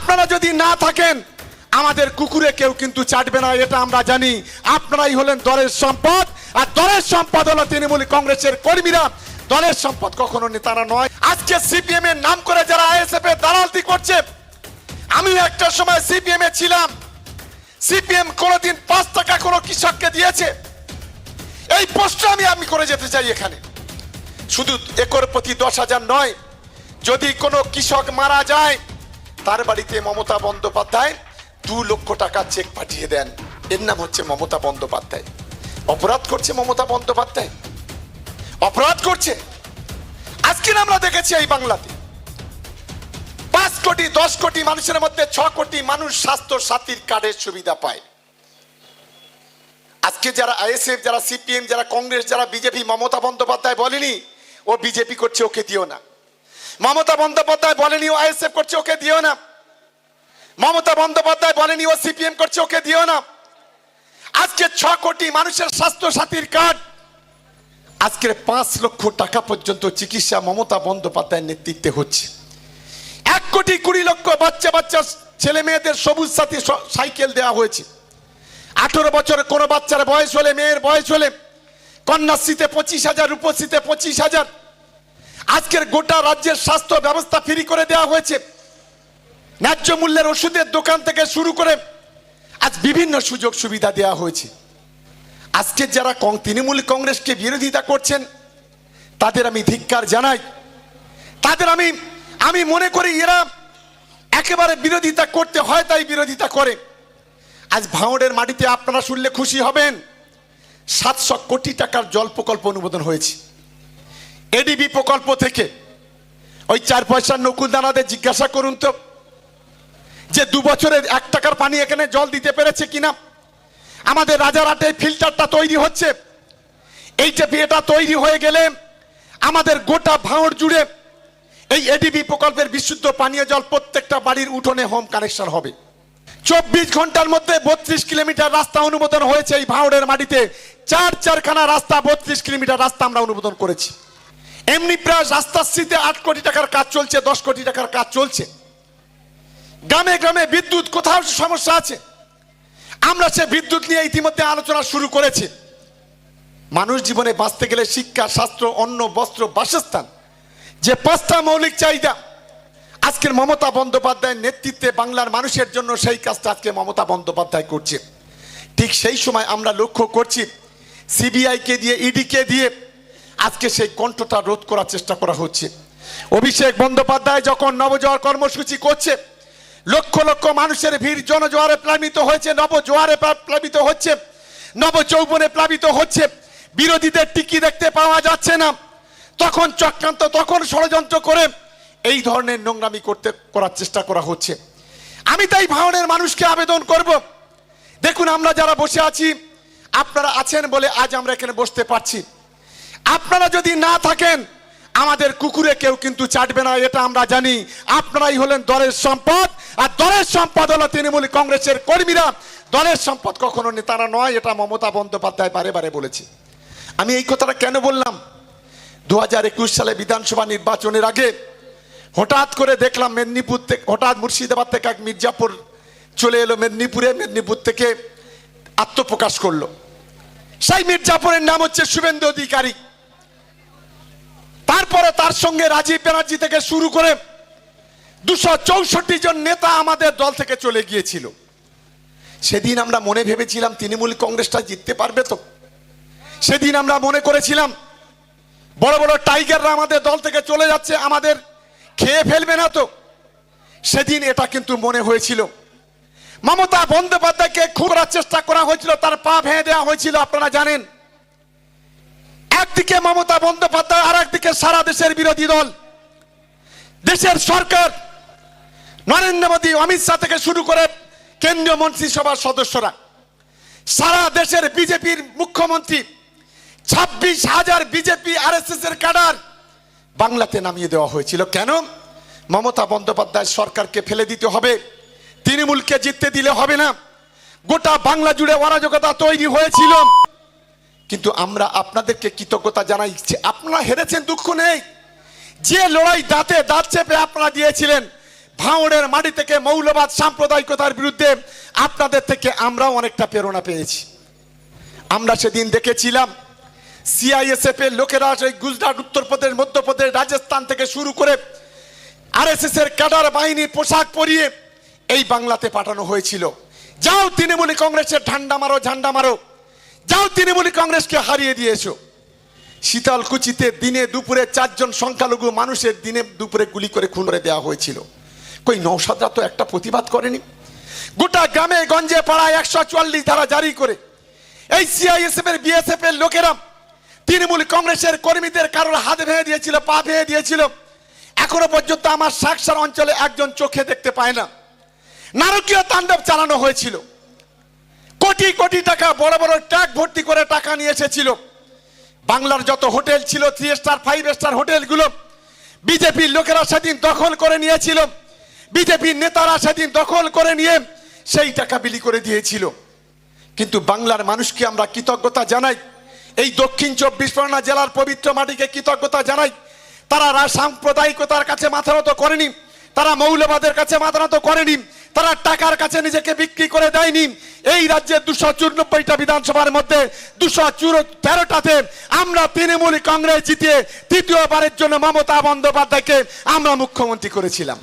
আপনারা যদি না থাকেন, আমাদের কুকুরে কেউ কিন্তু চাটবে না, এটা আমরা জানি। আপনারাই হলেন দলের সম্পদ, আর দলের সম্পদ হলো তৃণমূল কংগ্রেসের কর্মীরা। দলের সম্পদ কখনো নেতারা নয়। আজকে সিপিএম এর নাম করে যারা আইএসএফ এর দালালতি করছে আমি একটা সময় সিপিএম এ ছিলাম। সিপিএম কোনোদিন পাঁচ টাকা কোনো কৃষককে দিয়েছে। এই প্রশ্ন আমি আমি করে যেতে চাই এখানে। শুধু একর প্রতি দশ হাজার নয়, যদি কোনো কৃষক মারা যায় তার বাড়িতে মমতা বন্দ্যোপাধ্যায় দু লক্ষ টাকা চেক পাঠিয়ে দেন। এর নাম হচ্ছে মমতা বন্দ্যোপাধ্যায়। অপরাধ করছে মমতা বন্দ্যোপাধ্যায়। অপরাধ করছে। আজকে আমরা দেখেছি এই বাংলাতে। পাঁচ কোটি, দশ কোটি মানুষের মধ্যে ছ কোটি মানুষ স্বাস্থ্য সাথীর কার্ডের সুবিধা পায়। আজকে যারা আইএসএফ, যারা সিপিএম, যারা কংগ্রেস, যারা বিজেপি, মমতা বন্দ্যোপাধ্যায় বলেনি, ও বিজেপি করছে, ওকে দিও না। মমতা বন্দ্যোপাধ্যায় বলেনি ও আইএসএফ করছে, ওকে দিও না। মমতা বন্দ্যোপাধ্যায় বলেনি ও সিপিএম করছে, ওকে দিও না। আজকে ছ কোটি মানুষের স্বাস্থ্য সাথীর কার্ড। আজকের পাঁচ লক্ষ টাকা পর্যন্ত চিকিৎসা মমতা বন্দ্যোপাধ্যায়ের নেতৃত্বে হচ্ছে। এক কোটি কুড়ি লক্ষ বাচ্চা বাচ্চা, ছেলে মেয়েদের সবুজ সাথী সাইকেল দেওয়া হয়েছে। আঠেরো বছরের কোনো বাচ্চার বয়স হলে, মেয়ের বয়স হলে, কন্যাশ্রীতে পঁচিশ হাজার রূপশ্রীতে পঁচিশ হাজার আজকের গোটা রাজ্যের স্বাস্থ্য ব্যবস্থা ফ্রি করে দেওয়া হয়েছে। ন্যায্য মূল্যের ওষুধের দোকান থেকে শুরু করে আজ বিভিন্ন সুযোগ সুবিধা দেওয়া হয়েছে। আজকে যারা তৃণমূল কংগ্রেসকে বিরোধিতা করছেন, তাদের আমি ধিক্কার জানাই। তাদের আমি আমি মনে করি এরা একেবারে বিরোধিতা করতে হয় তাই বিরোধিতা করে। আজ ভাঙড়ের মাটিতে আপনারা শুনলে খুশি হবেন। সাতশো কোটি টাকার জল প্রকল্প অনুমোদন হয়েছে। এডিবি প্রকল্প থেকে ওই চার পয়সার নকুল দানাদের জিজ্ঞাসা করুন তো, যে দু বছরের এক টাকার পানি এখানে জল দিতে পেরেছে কিনা? আমাদের রাজারহাটে ফিল্টারটা তৈরি হচ্ছে। এইটা এটা তৈরি হয়ে গেলে আমাদের গোটা ভাঙড় জুড়ে এই এডিবি প্রকল্পের বিশুদ্ধ পানীয় জল প্রত্যেকটা বাড়ির উঠোনে হোম কানেকশন হবে। চব্বিশ ঘণ্টার মধ্যে বত্রিশ কিলোমিটার রাস্তা অনুমোদন হয়েছে এই ভাঙড়ের মাটিতে। চার চারখানা রাস্তা, বত্রিশ কিলোমিটার রাস্তা আমরা অনুমোদন করেছি। এমনি প্রায় রাস্তাশ্রীতে আট কোটি টাকার কাজ চলছে, দশ কোটি টাকার কাজ চলছে। গ্রামে গ্রামে বিদ্যুৎ, কোথাও সমস্যা আছে? আমরা সে বিদ্যুৎ নিয়ে ইতিমধ্যে আলোচনা শুরু করেছি। মানুষ জীবনে বাঁচতে গেলে শিক্ষা স্বাস্থ্য অন্ন, বস্ত্র, বাসস্থান, যে পাঁচটা মৌলিক চাহিদা, আজকের মমতা বন্দ্যোপাধ্যায়ের নেতৃত্বে বাংলার মানুষের জন্য সেই কাজটা আজকে মমতা বন্দ্যোপাধ্যায় করছে। ঠিক সেই সময় আমরা লক্ষ্য করছি, সিবিআইকে দিয়ে, ইডিকে দিয়ে আজকে সেই কণ্ঠটা রোধ করার চেষ্টা করা হচ্ছে। অভিষেক বন্দ্যোপাধ্যায় যখন নবজোয়ার কর্মসূচি করছে, লক্ষ লক্ষ মানুষের ভিড় জনজোয়ারে প্লাবিত হয়েছে, নবজোয়ারে প্লা- প্লাবিত হচ্ছে নব যৌবনে প্লাবিত হচ্ছে, বিরোধীদের টিকি দেখতে পাওয়া যাচ্ছে না। তখন চক্রান্ত, তখন ষড়যন্ত্র করে এই ধরনের নোংরামি করতে, করার চেষ্টা করা হচ্ছে। আমি তাই ভাঙনের মানুষকে আবেদন করব। দেখুন, আমরা যারা বসে আছি, আপনারা আছেন বলে আজ আমরা এখানে বসতে পারছি। আপনারা যদি না থাকেন, আমাদের কুকুরে কেউ কিন্তু চাটবে না, এটা আমরা জানি। আপনারাই হলেন দলের সম্পদ, আর দলের সম্পদ হলো তৃণমূল কংগ্রেসের কর্মীরা। দলের সম্পদ কখনো নেতারা নয়, এটা মমতা বন্দ্যোপাধ্যায় বারে বারে বলেছে। আমি এই কথাটা কেন বললাম? দু হাজার একুশ সালে বিধানসভা নির্বাচনের আগে হঠাৎ করে দেখলাম মেদিনীপুর থেকে হঠাৎ মুর্শিদাবাদ থেকে এক মির্জাপুর চলে এলো মেদিনীপুরে, মেদিনীপুর থেকে আত্মপ্রকাশ করল। সেই মির্জাপুরের নাম হচ্ছে শুভেন্দু অধিকারী। তারপরে তার সঙ্গে রাজীব ব্যানার্জি থেকে শুরু করে দুশো চৌষট্টি জন নেতা আমাদের দল থেকে চলে গিয়েছিল। সেদিন আমরা মনে ভেবেছিলাম তৃণমূল কংগ্রেসটা জিততে পারবে তো। সেদিন আমরা মনে করেছিলাম বড় বড় টাইগাররা আমাদের দল থেকে চলে যাচ্ছে, আমাদের খেয়ে ফেলবে না তো। সেদিন এটা কিন্তু মনে হয়েছিল। মমতা বন্দ্যোপাধ্যায়কে খুব চেষ্টা করা হয়েছিল, তার পা ভেঙে দেওয়া হয়েছিল, আপনারা জানেন। একদিকে মমতা বন্দ্যোপাধ্যায় আর একদিকে সারা দেশের বিরোধী দল। দেশের সরকার, নরেন্দ্র মোদী, অমিত শাহ থেকে শুরু করে কেন্দ্রীয় মন্ত্রিসভার সদস্যরা, সারা দেশের বিজেপির মুখ্যমন্ত্রী, ছাব্বিশ হাজার বিজেপি আর এর ক্যাডার বাংলাতে নামিয়ে দেওয়া হয়েছিল। কেন? মমতা বন্দ্যোপাধ্যায় সরকারকে ফেলে দিতে হবে, তৃণমূলকে জিততে দিলে হবে না। গোটা বাংলা জুড়ে অরাজকতা তৈরি হয়েছিল। কিন্তু আমরা আপনাদেরকে কৃতজ্ঞতা জানাই আপনারা হেরেছেন, দুঃখ নেই। যে লড়াই দাঁতে দাঁত চেপে আপনারা দিয়েছিলেন, ভাঙড়ের মাটি থেকে মৌলবাদ সাম্প্রদায়িকতার বিরুদ্ধে আপনাদের থেকে আমরাও অনেকটা প্রেরণা পেয়েছি। আমরা সেদিন দেখেছিলাম সিআইএসএফ এর লোকেরা সেই গুজরাট, উত্তরপ্রদেশ, মধ্যপ্রদেশ, রাজস্থান থেকে শুরু করে আরএসএস এর ক্যাডার বাহিনী পোশাক পরিয়ে এই বাংলাতে পাঠানো হয়েছিল। যাও তৃণমূল কংগ্রেসের ঝান্ডা মারো ঝান্ডা মারো। যাও তৃণমূল কংগ্রেসকে হারিয়ে দিয়েছ। শীতলকুচিতে দিনে দুপুরে চারজন সংখ্যালঘু মানুষের দিনে দুপুরে গুলি করে খুন করে দেওয়া হয়েছিল। কই নৌসাদরা তো একটা প্রতিবাদ করেনি? গোটা গ্রামে, গঞ্জে, পাড়ায় একশো চুয়াল্লিশ ধারা জারি করে এই সিআইএসএফ এর বিএসএফ এর লোকেরা তৃণমূল কংগ্রেসের কর্মীদের কারোর হাত ভেঙে দিয়েছিল, পা ভেঙে দিয়েছিল। এখনও পর্যন্ত আমার সাকসার অঞ্চলে একজন চোখে দেখতে পায় না। নারকীয় তাণ্ডব চালানো হয়েছিল। কোটি কোটি টাকা বড় বড় ট্যাগ ভর্তি করে টাকা নিয়ে এসেছিল। বাংলার যত হোটেল ছিল থ্রি স্টার ফাইভ স্টার হোটেলগুলো বিজেপির লোকেরা সেদিন দখল করে নিয়েছিল। বিজেপির নেতারা সেদিন দখল করে নিয়ে সেই টাকা বিলি করে দিয়েছিল। কিন্তু বাংলার মানুষকে আমরা কৃতজ্ঞতা জানাই। এই দক্ষিণ চব্বিশ পরগনা জেলার পবিত্র মাটিকে কৃতজ্ঞতা জানাই। তারা সাম্প্রদায়িকতার কাছে মাথা নত করেনি। তারা মৌলবাদের কাছে মাথা নত করেনি। তারা টাকার কাছে নিজেকে বিক্রি করে দেয়নি। এই রাজ্যে দুশো চুরানব্বইটা বিধানসভার মধ্যে দুশো তেরোটাতে আমরা তৃণমূল কংগ্রেস জিতিয়ে তৃতীয়বারের জন্য মমতা বন্দ্যোপাধ্যায়কে আমরা মুখ্যমন্ত্রী করেছিলাম।